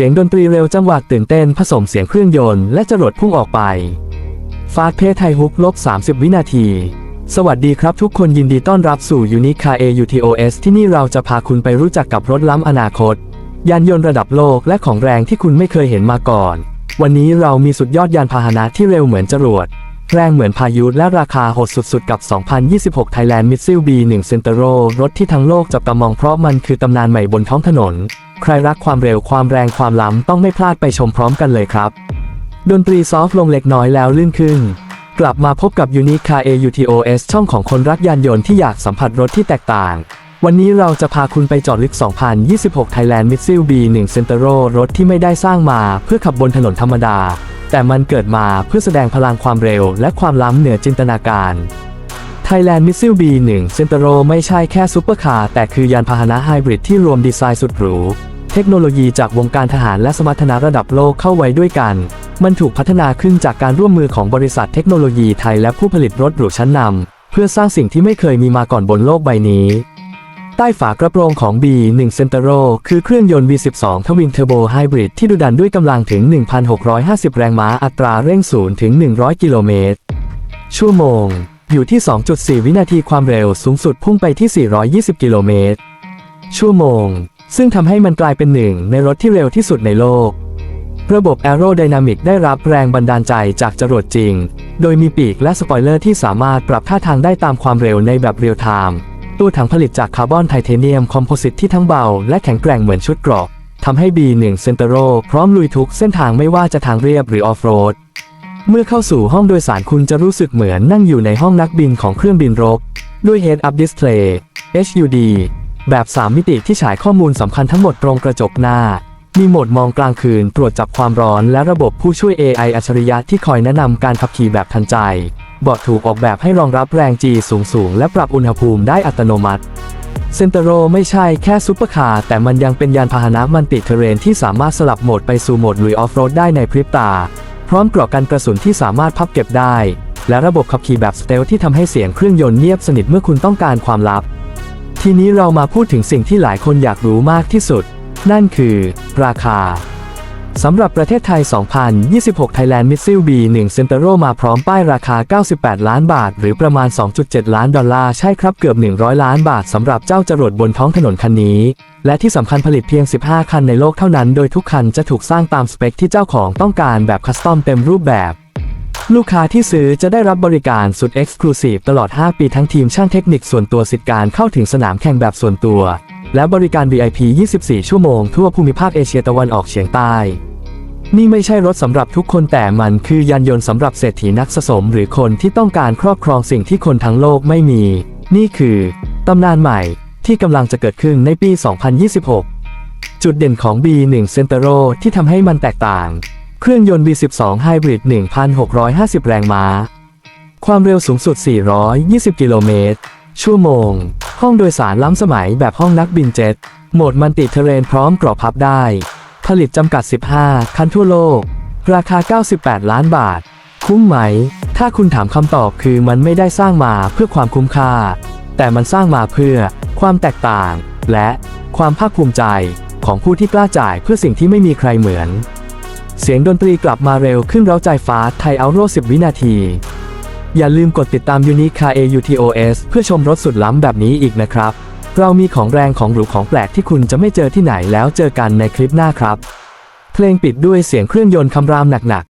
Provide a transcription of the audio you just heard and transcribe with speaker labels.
Speaker 1: สียงดนตรีเร็วจังหวะตื่นเต้นผสมเสียงเครื่องยนต์และจรวดพุ่งออกไป ฟาดเพไทยฮุกลบ 30 วินาที สวัสดีครับทุกคนยินดีต้อนรับสู่ยูนิคาเอ UTOS ที่นี่เราจะพาคุณไปรู้จักกับรถล้ำอนาคต ยานยนต์ระดับโลกและของแรงที่คุณไม่เคยเห็นมาก่อน วันนี้เรามีสุดยอดยานพาหนะที่เร็วเหมือนจรวด แรงเหมือนพายุและราคาโหดสุดๆ กับ 2026 Thailand Missile B1 Centero รถที่ทั้งโลกจับตามองเพราะมันคือตำนานใหม่บนท้องถนน ใครรักความเร็วความแรงความล้ำต้องไม่พลาดไปชมพร้อมกันเลยครับ ดนตรีซอฟต์ลงเล็กน้อยแล้วลื่นขึ้น กลับมาพบกับ Unique Car AUTOS ช่องของคนรักยานยนต์ที่อยากสัมผัสรถที่แตกต่าง วันนี้เราจะพาคุณไปจอดลึก 2026 Thailand m i s s i l B1 Centero รถที่ไม่ได้สร้างมาเพื่อขับบนถนนธรรมดา แต่มันเกิดมาเพื่อแสดงพลังความเร็วและความล้ำเหนือจินตนาการ Thailand m i s s i l B1 Centero ไม่ใช่แค่ซุปเปอร์คาร์แต่คือยานพาหนะไฮบริดที่รวมดีไซน์สุดหรู เทคโนโลยีจากวงการทหารและสมรรถนะระดับโลกเข้าไว้ด้วยกัน มันถูกพัฒนาขึ้นจากการร่วมมือของบริษัทเทคโนโลยีไทยและผู้ผลิตรถหรูชั้นนำเพื่อสร้างสิ่งที่ไม่เคยมีมาก่อนบนโลกใบนี้ ใต้ฝากระโปรงของ B1 Centero คือเครื่องยนต์ V12 ทวินเทอร์โบไฮบริดที่ดุดันด้วยกำลังถึง 1,650 แรงม้าอัตราเร่ง0ถึง 100 กิโลเมตร ชั่วโมง อยู่ที่ 2.4 วินาทีความเร็วสูงสุดพุ่งไปที่ 420 กิโลเมตร ชั่วโมง ซึ่งทำให้มันกลายเป็นหนึ่งในรถที่เร็วที่สุดในโลก ระบบ Aerodynamic ได้รับแรงบันดาลใจจากจรวดจริง โดยมีปีกและสปอยเลอร์ที่สามารถปรับท่าทางได้ตามความเร็วในแบบเรียลไทม์ ตัวถังผลิตจากคาร์บอนไทเทเนียมคอมโพสิตที่ทั้งเบาและแข็งแกร่งเหมือนชุดเกราะทำให้ B1 Centero พร้อมลุยทุกเส้นทางไม่ว่าจะทางเรียบหรือออฟโรด เมื่อเข้าสู่ห้องโดยสารคุณจะรู้สึกเหมือนนั่งอยู่ในห้องนักบินของเครื่องบินรบ ด้วย Head Up Display HUD แบบ 3 มิติที่ฉายข้อมูลสำคัญทั้งหมดตรงกระจกหน้า มีโหมดมองกลางคืนตรวจจับความร้อนและระบบผู้ช่วย AI อัจฉริยะที่คอยแนะนำการขับขี่แบบทันใจ เบาะถูกออกแบบให้รองรับแรง G สูงสูงๆ และปรับอุณหภูมิได้อัตโนมัติ เซนเตโรไม่ใช่แค่ซุปเปอร์คาร์แต่มันยังเป็นยานพาหนะมันติเทเรนที่สามารถสลับโหมดไปสู่โหมดลุยออฟโรดได้ในพริบตา พร้อมกรอกกันกระสุนที่สามารถพับเก็บได้ และระบบขับขี่แบบสเตลที่ทำให้เสียงเครื่องยนต์เงียบสนิทเมื่อคุณต้องการความลับ ทีนี้เรามาพูดถึงสิ่งที่หลายคนอยากรู้มากที่สุด นั่นคือ ราคา สำหรับประเทศไทย 2026 Thailand Missile B1 Centero มาพร้อมป้ายราคา 98 ล้านบาท หรือประมาณ 2.7 ล้านดอลลาร์ ใช่ครับเกือบ 100 ล้านบาทสำหรับเจ้าจรวดบนท้องถนนคันนี้ และที่สำคัญผลิตเพียง 15 คันในโลกเท่านั้น โดยทุกคันจะถูกสร้างตามสเปคที่เจ้าของต้องการแบบคัสตอมเต็มรูปแบบลูกค้าที่ซื้อจะได้รับบริการสุด Exclusive ตลอด 5 ปีทั้งทีมช่างเทคนิคส่วนตัวสิทธิการเข้าถึงสนามแข่งแบบส่วนตัว และบริการ VIP 24 ชั่วโมงทั่วภูมิภาคเอเชียตะวันออกเฉียงใต้ นี่ไม่ใช่รถสำหรับทุกคนแต่มันคือยานยนต์สำหรับเศรษฐีนักสะสมหรือคนที่ต้องการครอบครองสิ่งที่คนทั้งโลกไม่มี นี่คือ ตำนานใหม่ที่กำลังจะเกิดขึ้นในปี 2026 จุดเด่นของ B1 Centero ที่ทำให้มันแตกต่าง เครื่องยนต์ V12 Hybrid 1,650 แรงม้า ความเร็วสูงสุด 420 กิโลเมตร ชั่วโมง ห้องโดยสารล้ำสมัยแบบห้องนักบินเจ็ต โหมดมันติเทเรนพร้อมกรอบพับได้ ผลิตจำกัด 15 คันทั่วโลก ราคา 98 ล้านบาท คุ้มไหม ถ้าคุณถามคำตอบคือมันไม่ได้สร้างมาเพื่อความคุ้มค่า แต่มันสร้างมาเพื่อความแตกต่าง และความภาคภูมิใจของผู้ที่กล้าจ่ายเพื่อสิ่งที่ไม่มีใครเหมือน เสียงดนตรีกลับมาเร็วขึ้นเร้าใจฟ้าไทยเอาโร10 วินาที อย่าลืมกดติดตาม Unique Car AUTOS เพื่อชมรถสุดล้ำแบบนี้อีกนะครับ เรามีของแรงของหรูของแปลกที่คุณจะไม่เจอที่ไหนแล้วเจอกันในคลิปหน้าครับ เพลงปิดด้วยเสียงเครื่องยนต์คำรามหนัก